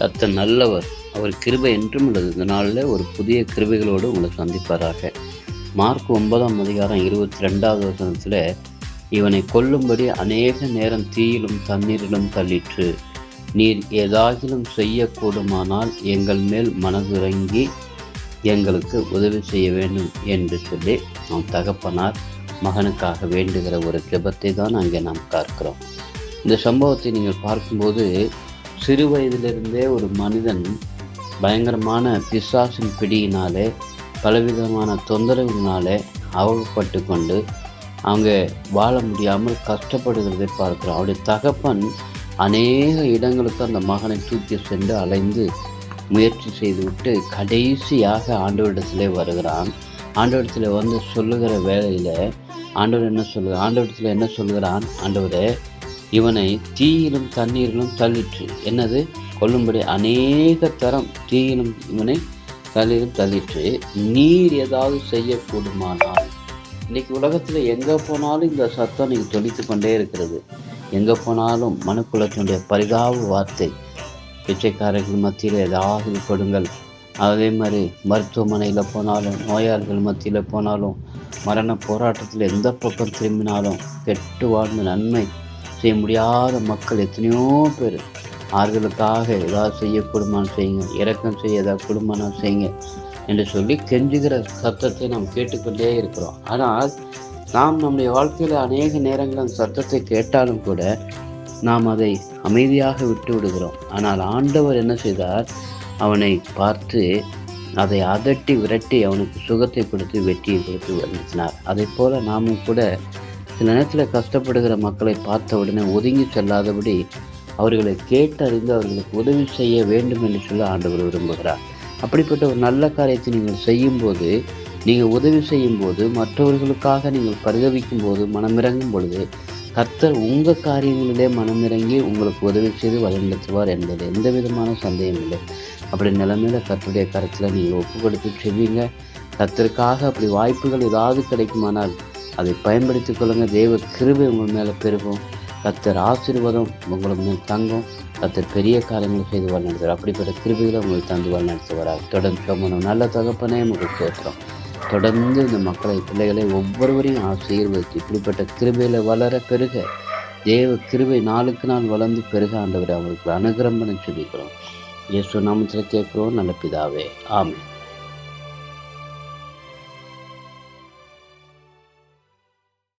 தத்த நல்லவர் அவர் கிருபை என்றும் உள்ளது. இந்த நாளில் ஒரு புதிய கிருபைகளோடு உங்களை சந்திப்பாராக. மார்க் ஒன்பதாம் அதிகாரம் இருபத்தி ரெண்டாவது வசனத்தில் இவனை கொல்லும்படி அநேக நேரம் தீயிலும் தண்ணீரிலும் தள்ளிற்று. நீர் ஏதாகிலும் செய்யக்கூடுமானால் எங்கள் மேல் மனதுறங்கி எங்களுக்கு உதவி செய்ய வேண்டும் என்று சொல்லி நம் தகப்பனார் மகனுக்காக வேண்டுகிற ஒரு ஜெபத்தை தான் அங்கே நாம் பார்க்கிறோம். இந்த சம்பவத்தை நீங்கள் பார்க்கும்போது சிறு வயதிலிருந்தே ஒரு மனிதன் பயங்கரமான பிசாசின் பிடியினாலே பலவிதமான தொந்தரவுனாலே அவப்பட்டு கொண்டு அவங்க வாழ முடியாமல் கஷ்டப்படுகிறதை பார்க்குறோம் அவருடைய தகப்பன் அநேக இடங்களுக்கு அந்த மகனை தூக்கி சென்று அலைந்து முயற்சி செய்துவிட்டு கடைசியாக ஆண்டவரிடத்திலே வருகிறான். ஆண்டவரிடத்தில் வந்து சொல்லுகிற வேலையில் ஆண்டவர் என்ன சொல்லுகிறார்? ஆண்டவரிடத்தில் என்ன சொல்லுகிறான் ஆண்டவரே இவனை தீயிலும் தண்ணீரிலும் தள்ளிற்று. என்னது? கொல்லும்படி அநேக தரம் தீயிலும் இவனை தள்ளிலும் தள்ளிற்று. நீர் ஏதாவது செய்யக்கூடுமானால்? இன்னைக்கு உலகத்தில் எங்கே போனாலும் இந்த சத்தம் நீங்கள் தொடித்து கொண்டே இருக்கிறது. எங்கே போனாலும் மனுக்குலத்தினுடைய பரிதாப வார்த்தை பிச்சைக்காரர்கள் மத்தியில் ஏதாவது கொடுங்கள். அதே மாதிரி மருத்துவமனையில் போனாலும் நோயாளிகள் மத்தியில் போனாலும் மரண போராட்டத்தில் எந்த பக்கம் திரும்பினாலும் கெட்டு வாழ்ந்த நன்மை செய்ய முடியாத மக்கள் எத்தனையோ பேர் அவர்களுக்காக ஏதாவது செய்யக்கூடுமான்னு செய்யுங்க. இறக்கம் செய்ய ஏதாவது குடும்பம் செய்யுங்க என்று சொல்லி கெஞ்சுகிற சத்தத்தை நாம் கேட்டுக்கொண்டே இருக்கிறோம். ஆனால் நாம் நம்முடைய வாழ்க்கையில் அநேக நேரங்கள் அந்த சத்தத்தை கேட்டாலும் கூட நாம் அதை அமைதியாக விட்டு விடுகிறோம். ஆனால் ஆண்டவர் என்ன செய்தார்? அவனை பார்த்து அதை அதட்டி விரட்டி அவனுக்கு சுகத்தை கொடுத்து வெற்றியை கொடுத்து வந்தினார் அதை போல நாமும் கூட சில நேரத்தில் கஷ்டப்படுகிற மக்களை பார்த்த உடனே ஒதுங்கி செல்லாதபடி அவர்களை கேட்டறிந்து அவர்களுக்கு உதவி செய்ய வேண்டும் என்று சொல்ல ஆண்டவர் விரும்புகிறார். அப்படிப்பட்ட ஒரு நல்ல காரியத்தை நீங்கள் செய்யும்போது நீங்கள் உதவி செய்யும் போது மற்றவர்களுக்காக நீங்கள் பரிதவிக்கும் போது மனமிறங்கும் பொழுது கர்த்தர் உங்கள் காரியங்களிலே மனமிறங்கி உங்களுக்கு உதவி செய்து வழிநடத்துவார் என்பது எந்த விதமான சந்தேகம் இல்லை. அப்படி நிலைமையில் கர்த்தருடைய கருத்தில் நீங்கள் ஒப்பு கொடுத்து செவீங்க கர்த்தருக்காக அப்படி வாய்ப்புகள் ஏதாவது கிடைக்குமானால் அதை பயன்படுத்திக் கொள்ளுங்கள் தேவ கிருபை உங்கள் மேலே பெருகும். கத்தர் ஆசீர்வாதம் உங்களுக்கு மேல் தங்கும். கத்தர் பெரிய காரியங்களை செய்து வழிநடத்துவார் அப்படிப்பட்ட கிருபைகளை உங்களுக்கு தந்து வழிநடத்துவார் தொடர்ந்து நல்ல தகப்பனே உங்களுக்கு சேர்க்கிறோம் தொடர்ந்து இந்த மக்களை பிள்ளைகளை ஒவ்வொருவரையும் ஆசீர்வதித்து இப்படிப்பட்ட கிருபையில் வளர பெருக. தேவ கிருபை நாளுக்கு நாள் வளர்ந்து பெருக. ஆண்டவர் அவருக்கு அனுகிரம் பண்ண சொல்லிக்கிறோம். இயேசு நாமத்தில் கேட்குறோம். நல்ல பிதாவே. ஆமாம்